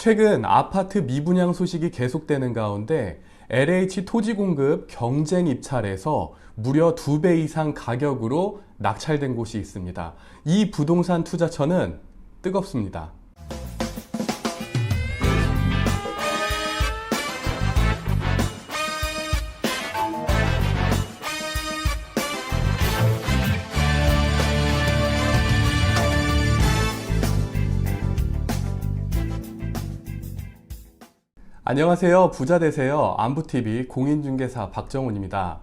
최근 아파트 미분양 소식이 계속되는 가운데 LH 토지 공급 경쟁 입찰에서 무려 두 배 이상 가격으로 낙찰된 곳이 있습니다. 이 부동산 투자처는 뜨겁습니다. 안녕하세요. 부자 되세요. 안부TV 공인중개사 박정훈입니다.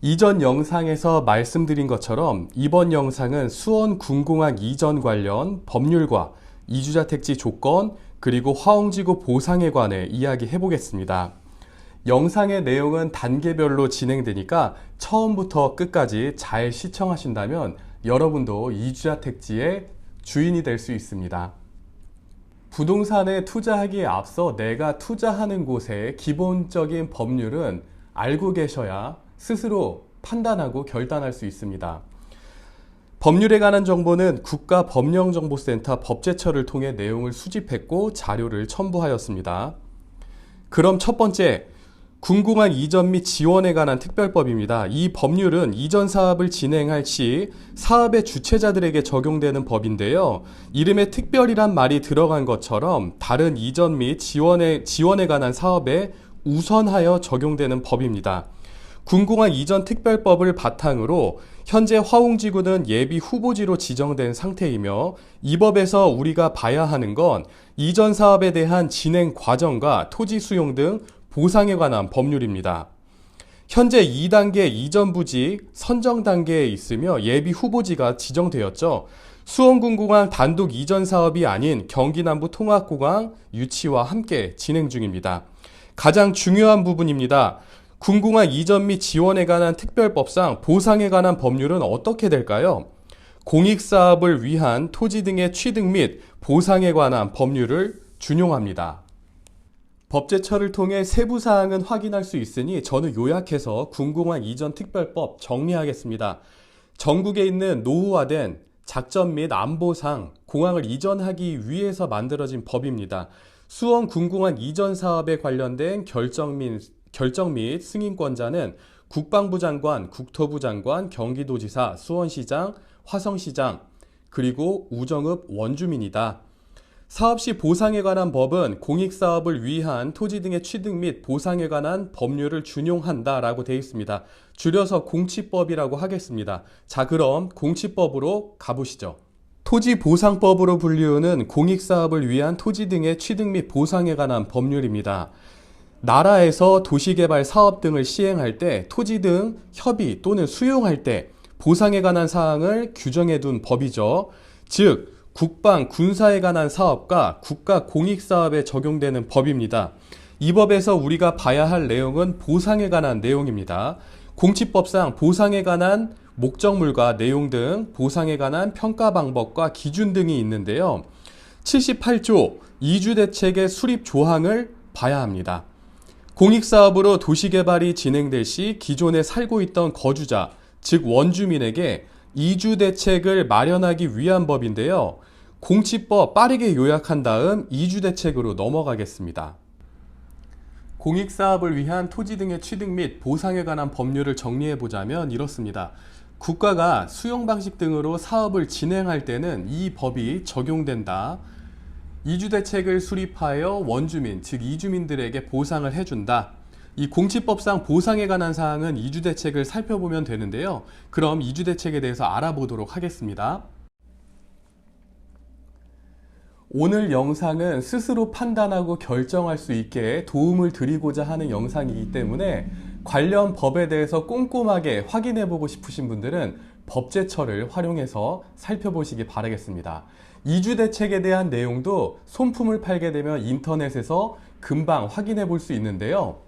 이전 영상에서 말씀드린 것처럼 이번 영상은 수원 군공항 이전 관련 법률과 이주자 택지 조건 그리고 화홍지구 보상에 관해 이야기해 보겠습니다. 영상의 내용은 단계별로 진행되니까 처음부터 끝까지 잘 시청하신다면 여러분도 이주자 택지의 주인이 될 수 있습니다. 부동산에 투자하기에 앞서 내가 투자하는 곳의 기본적인 법률은 알고 계셔야 스스로 판단하고 결단할 수 있습니다. 법률에 관한 정보는 국가법령정보센터 법제처를 통해 내용을 수집했고 자료를 첨부하였습니다. 그럼 첫 번째, 궁금한 이전 및 지원에 관한 특별법입니다. 이 법률은 이전 사업을 진행할 시 사업의 주체자들에게 적용되는 법인데요. 이름에 특별이란 말이 들어간 것처럼 다른 이전 및 지원에, 지원에 관한 사업에 우선하여 적용되는 법입니다. 궁공항 이전 특별법을 바탕으로 현재 화웅지구는 예비 후보지로 지정된 상태이며 이 법에서 우리가 봐야 하는 건 이전 사업에 대한 진행 과정과 토지 수용 등 보상에 관한 법률입니다. 현재 2단계 이전 부지 선정 단계에 있으며 예비 후보지가 지정되었죠. 수원군공항 단독 이전 사업이 아닌 경기남부 통합공항 유치와 함께 진행 중입니다. 가장 중요한 부분입니다. 군공항 이전 및 지원에 관한 특별법상 보상에 관한 법률은 어떻게 될까요? 공익사업을 위한 토지 등의 취득 및 보상에 관한 법률을 준용합니다. 법제처를 통해 세부 사항은 확인할 수 있으니 저는 요약해서 군공항 이전 특별법 정리하겠습니다. 전국에 있는 노후화된 작전 및 안보상 공항을 이전하기 위해서 만들어진 법입니다. 수원 군공항 이전 사업에 관련된 결정 및, 결정 및 승인권자는 국방부 장관, 국토부 장관, 경기도지사, 수원시장, 화성시장, 그리고 우정읍 원주민이다. 사업 시 보상에 관한 법은 공익사업을 위한 토지 등의 취득 및 보상에 관한 법률을 준용한다 라고 되어 있습니다. 줄여서 공치법이라고 하겠습니다. 자, 그럼 공치법으로 가보시죠. 토지보상법으로 불리우는 공익사업을 위한 토지 등의 취득 및 보상에 관한 법률입니다. 나라에서 도시개발 사업 등을 시행할 때 토지 등 협의 또는 수용할 때 보상에 관한 사항을 규정해 둔 법이죠. 즉, 국방, 군사에 관한 사업과 국가 공익 사업에 적용되는 법입니다. 이 법에서 우리가 봐야 할 내용은 보상에 관한 내용입니다. 공치법상 보상에 관한 목적물과 내용 등 보상에 관한 평가 방법과 기준 등이 있는데요. 78조 이주대책의 수립 조항을 봐야 합니다. 공익사업으로 도시개발이 진행될 시 기존에 살고 있던 거주자, 즉 원주민에게 이주 대책을 마련하기 위한 법인데요. 공치법 빠르게 요약한 다음 이주 대책으로 넘어가겠습니다. 공익사업을 위한 토지 등의 취득 및 보상에 관한 법률을 정리해 보자면 이렇습니다. 국가가 수용 방식 등으로 사업을 진행할 때는 이 법이 적용된다. 이주 대책을 수립하여 원주민, 즉 이주민들에게 보상을 해준다. 이 공치법상 보상에 관한 사항은 이주 대책을 살펴보면 되는데요. 그럼 이주 대책에 대해서 알아보도록 하겠습니다. 오늘 영상은 스스로 판단하고 결정할 수 있게 도움을 드리고자 하는 영상이기 때문에 관련 법에 대해서 꼼꼼하게 확인해 보고 싶으신 분들은 법제처를 활용해서 살펴보시기 바라겠습니다. 이주 대책에 대한 내용도 손품을 팔게 되면 인터넷에서 금방 확인해 볼 수 있는데요.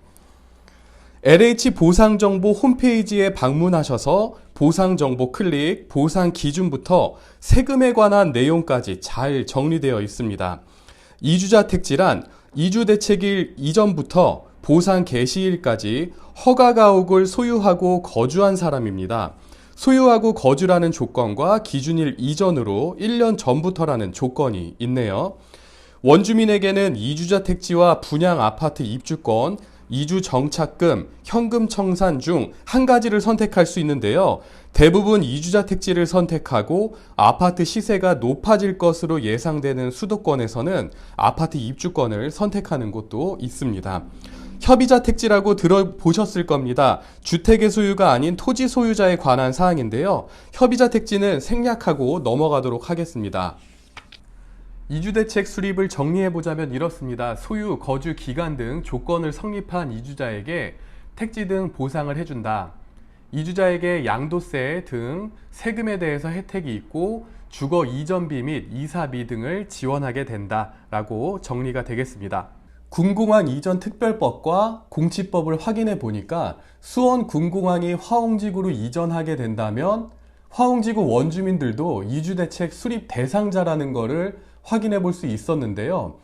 LH 보상정보 홈페이지에 방문하셔서 보상정보 클릭, 보상 기준부터 세금에 관한 내용까지 잘 정리되어 있습니다. 이주자 택지란 이주 대책일 이전부터 보상 개시일까지 허가 가옥을 소유하고 거주한 사람입니다. 소유하고 거주라는 조건과 기준일 이전으로 1년 전부터라는 조건이 있네요. 원주민에게는 이주자 택지와 분양 아파트 입주권, 이주 정착금, 현금 청산 중 한 가지를 선택할 수 있는데요. 대부분 이주자 택지를 선택하고 아파트 시세가 높아질 것으로 예상되는 수도권에서는 아파트 입주권을 선택하는 곳도 있습니다. 협의자 택지라고 들어보셨을 겁니다. 주택의 소유가 아닌 토지 소유자에 관한 사항인데요. 협의자 택지는 생략하고 넘어가도록 하겠습니다. 이주대책 수립을 정리해보자면 이렇습니다. 소유, 거주 기간 등 조건을 성립한 이주자에게 택지 등 보상을 해준다. 이주자에게 양도세 등 세금에 대해서 혜택이 있고 주거 이전비 및 이사비 등을 지원하게 된다라고 정리가 되겠습니다. 군공항 이전 특별법과 공치법을 확인해 보니까 수원 군공항이 화홍지구로 이전하게 된다면 화홍지구 원주민들도 이주대책 수립 대상자라는 것을 확인해 볼 수 있었는데요.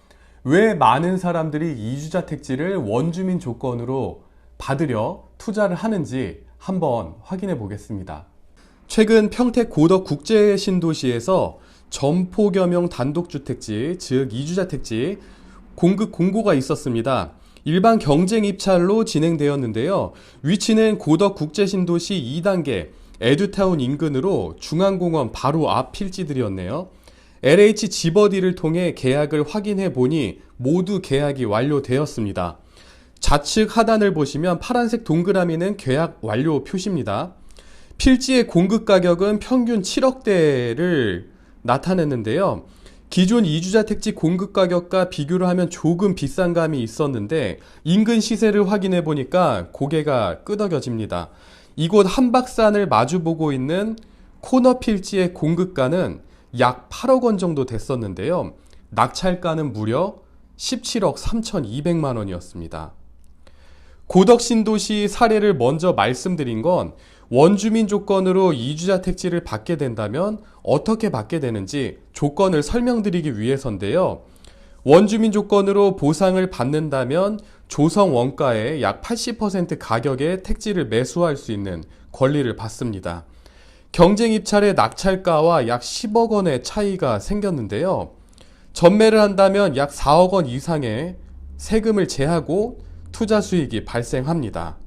왜 많은 사람들이 이주자 택지를 원주민 조건으로 받으려 투자를 하는지 한번 확인해 보겠습니다. 최근 평택 고덕 국제 신도시에서 점포 겸용 단독주택지, 즉 이주자 택지 공급 공고가 있었습니다. 일반 경쟁 입찰로 진행되었는데요. 위치는 고덕 국제 신도시 2단계 에듀타운 인근으로 중앙공원 바로 앞 필지들이었네요. LH 지버디를 통해 계약을 확인해 보니 모두 계약이 완료되었습니다. 좌측 하단을 보시면 파란색 동그라미는 계약 완료 표시입니다. 필지의 공급 가격은 평균 7억대를 나타냈는데요. 기존 이주자 택지 공급 가격과 비교를 하면 조금 비싼 감이 있었는데 인근 시세를 확인해 보니까 고개가 끄덕여집니다. 이곳 한박산을 마주보고 있는 코너 필지의 공급가는 약 8억 원 정도 됐었는데요. 낙찰가는 무려 17억 3,200만 원이었습니다. 고덕 신도시 사례를 먼저 말씀드린 건 원주민 조건으로 이주자 택지를 받게 된다면 어떻게 받게 되는지 조건을 설명드리기 위해서인데요. 원주민 조건으로 보상을 받는다면 조성 원가의 약 80% 가격의 택지를 매수할 수 있는 권리를 받습니다. 경쟁 입찰의 낙찰가와 약 10억 원의 차이가 생겼는데요. 전매를 한다면 약 4억 원 이상의 세금을 제하고 투자 수익이 발생합니다.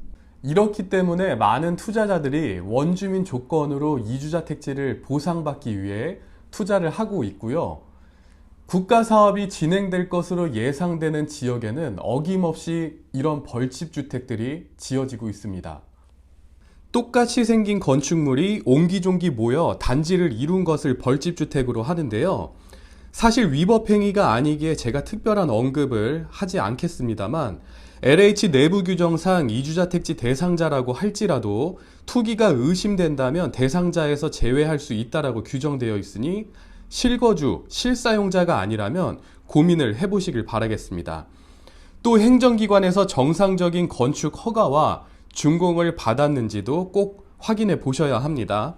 이렇기 때문에 많은 투자자들이 원주민 조건으로 이주자 택지를 보상받기 위해 투자를 하고 있고요. 국가 사업이 진행될 것으로 예상되는 지역에는 어김없이 이런 벌집 주택들이 지어지고 있습니다. 똑같이 생긴 건축물이 옹기종기 모여 단지를 이룬 것을 벌집주택으로 하는데요. 사실 위법 행위가 아니기에 제가 특별한 언급을 하지 않겠습니다만 LH 내부 규정상 이주자 택지 대상자라고 할지라도 투기가 의심된다면 대상자에서 제외할 수 있다라고 규정되어 있으니 실거주, 실사용자가 아니라면 고민을 해보시길 바라겠습니다. 또 행정기관에서 정상적인 건축 허가와 준공을 받았는지도 꼭 확인해 보셔야 합니다.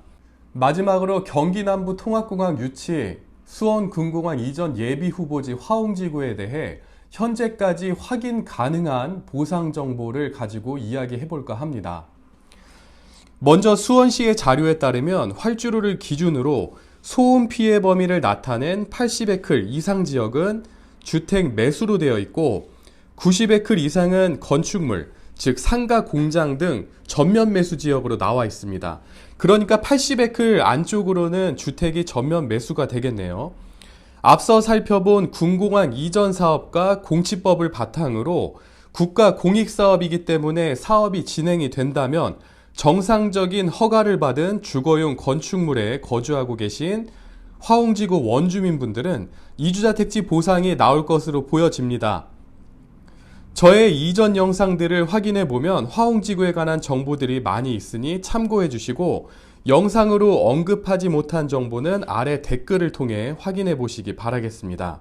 마지막으로 경기 남부 통합공항 유치 수원 군공항 이전 예비 후보지 화홍지구에 대해 현재까지 확인 가능한 보상 정보를 가지고 이야기해 볼까 합니다. 먼저 수원시의 자료에 따르면 활주로를 기준으로 소음 피해 범위를 나타낸 80에클 이상 지역은 주택 매수로 되어 있고 90에클 이상은 건축물, 즉 상가 공장 등 전면 매수 지역으로 나와 있습니다. 그러니까 80에클 안쪽으로는 주택이 전면 매수가 되겠네요. 앞서 살펴본 군공항 이전 사업과 공치법을 바탕으로 국가 공익 사업이기 때문에 사업이 진행이 된다면 정상적인 허가를 받은 주거용 건축물에 거주하고 계신 화홍지구 원주민분들은 이주자 택지 보상이 나올 것으로 보여집니다. 저의 이전 영상들을 확인해 보면 화홍지구에 관한 정보들이 많이 있으니 참고해 주시고 영상으로 언급하지 못한 정보는 아래 댓글을 통해 확인해 보시기 바라겠습니다.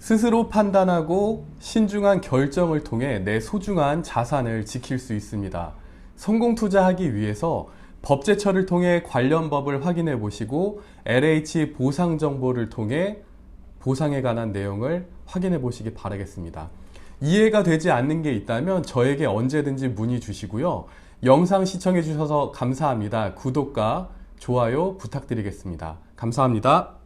스스로 판단하고 신중한 결정을 통해 내 소중한 자산을 지킬 수 있습니다. 성공 투자하기 위해서 법제처를 통해 관련 법을 확인해 보시고 LH 보상 정보를 통해 보상에 관한 내용을 확인해 보시기 바라겠습니다. 이해가 되지 않는 게 있다면 저에게 언제든지 문의 주시고요. 영상 시청해 주셔서 감사합니다. 구독과 좋아요 부탁드리겠습니다. 감사합니다.